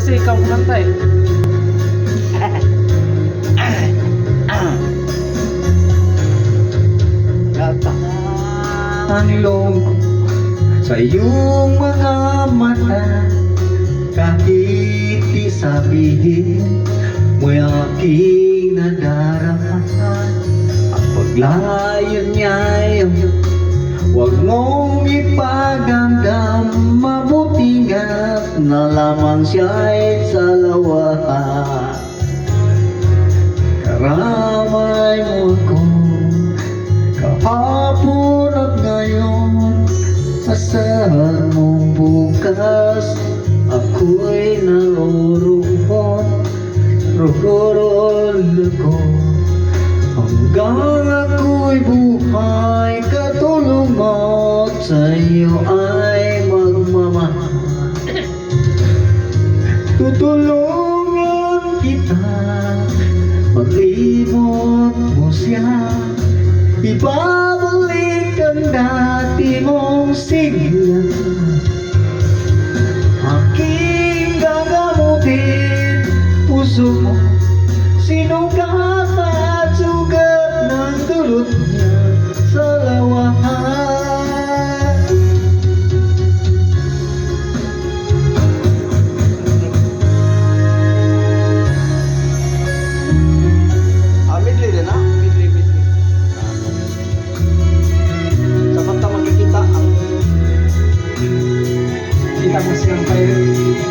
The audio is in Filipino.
kasi ikaw kumanta eh. Ko. Sa iyong mga mata Kahit di sabihin mo'y aking nadaramahan Ang paglayon niya'y Huwag mong at na lamang siya'y salawahan Karamay mo ako Kahapon at ngayon Asahan mong Tutulungan kita. Pag-ibot mo siya. Ibabalik ang dati mong sigla. Aking gagamutin Puso mo Sinukat Nakikita ko siyang kayo.